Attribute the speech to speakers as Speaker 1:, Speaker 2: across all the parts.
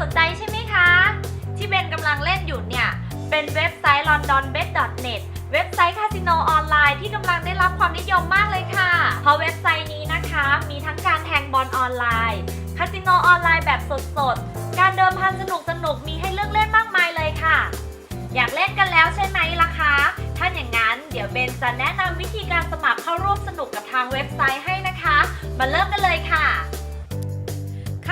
Speaker 1: สนใจใช่ไหมคะ ที่เบนกำลังเล่นอยู่เนี่ย เป็นเว็บไซต์ londonbet.net เว็บไซต์คาสิโนออนไลน์ที่กำลังได้รับความนิยมมากเลยค่ะ เพราะเว็บไซต์นี้นะคะ มีทั้งการแทงบอลออนไลน์คาสิโนออนไลน์แบบสดๆ การเดิมพันสนุกๆมีให้เลือกเล่นมากมายเลยค่ะ อยากเล่นกันแล้วใช่ไหมล่ะคะ ถ้าอย่างนั้นเดี๋ยวเบนจะแนะนำวิธีการสมัครเข้าร่วมสนุกกับทางเว็บไซต์ให้นะคะ มาเริ่มกันเลยค่ะ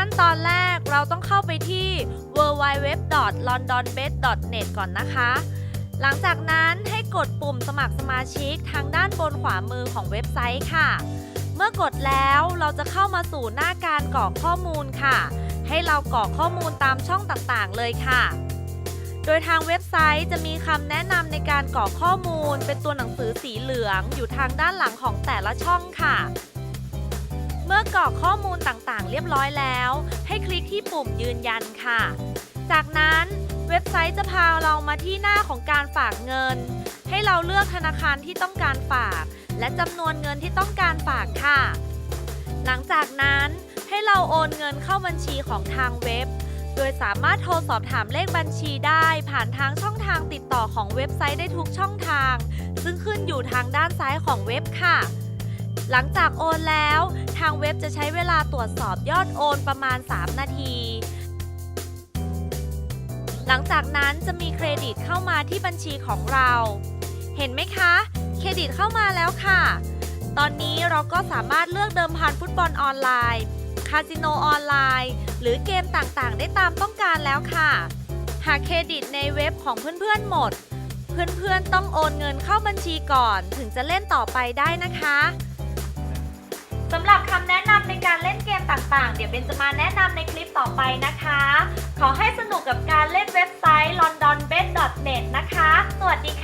Speaker 1: ขั้นตอนแรกเราต้องเข้าไปที่ www.londonbet.net ก่อนนะคะ หลังจากนั้นให้กดปุ่มสมัครสมาชิกทางด้านบนขวามือของเว็บไซต์ค่ะ เมื่อกดแล้วเราจะเข้ามาสู่หน้าการกรอกข้อมูลค่ะ ให้เรากรอกข้อมูลตามช่องต่างๆ เลยค่ะ โดยทางเว็บไซต์จะมีคำแนะนำในการกรอกข้อมูล เป็นตัวหนังสือสีเหลืองอยู่ทางด้านหลังของแต่ละช่องค่ะ เมื่อกรอกข้อมูลต่างๆ เรียบร้อยแล้ว ให้คลิกที่ปุ่มยืนยันค่ะ จากนั้นเว็บไซต์จะพาเรามาที่หน้าของการฝากเงิน ให้เราเลือกธนาคารที่ต้องการฝาก และจำนวนเงินที่ต้องการฝากค่ะ หลังจากนั้นให้เราโอนเงินเข้าบัญชีของทางเว็บ โดยสามารถโทรสอบถามเลขบัญชีได้ ผ่านทางช่องทางติดต่อของเว็บไซต์ได้ทุกช่องทาง ซึ่งขึ้นอยู่ทางด้านซ้ายของเว็บค่ะ หลังจากโอนแล้ว ทางเว็บจะใช้เวลาตรวจสอบยอดโอนประมาณ 3 นาที หลังจากนั้นจะมีเครดิตเข้ามาที่บัญชีของเรา เห็นไหมคะ เครดิตเข้ามาแล้วค่ะ ตอนนี้เราก็สามารถเลือกเดิมพันฟุตบอลออนไลน์คาสิโนออนไลน์ หรือเกมต่างๆ ได้ตามต้องการแล้วค่ะ หากเครดิตในเว็บของเพื่อนๆหมด เพื่อนๆต้องโอนเงินเข้าบัญชีก่อนถึงจะเล่นต่อไปได้นะคะ สำหรับคำแนะนำในการเล่นเกมต่างๆ เดี๋ยวเบนจะมาแนะนำในคลิปต่อไปนะคะ ขอให้สนุกกับการเล่นเว็บไซต์ londonbet.net นะคะ สวัสดีค่ะ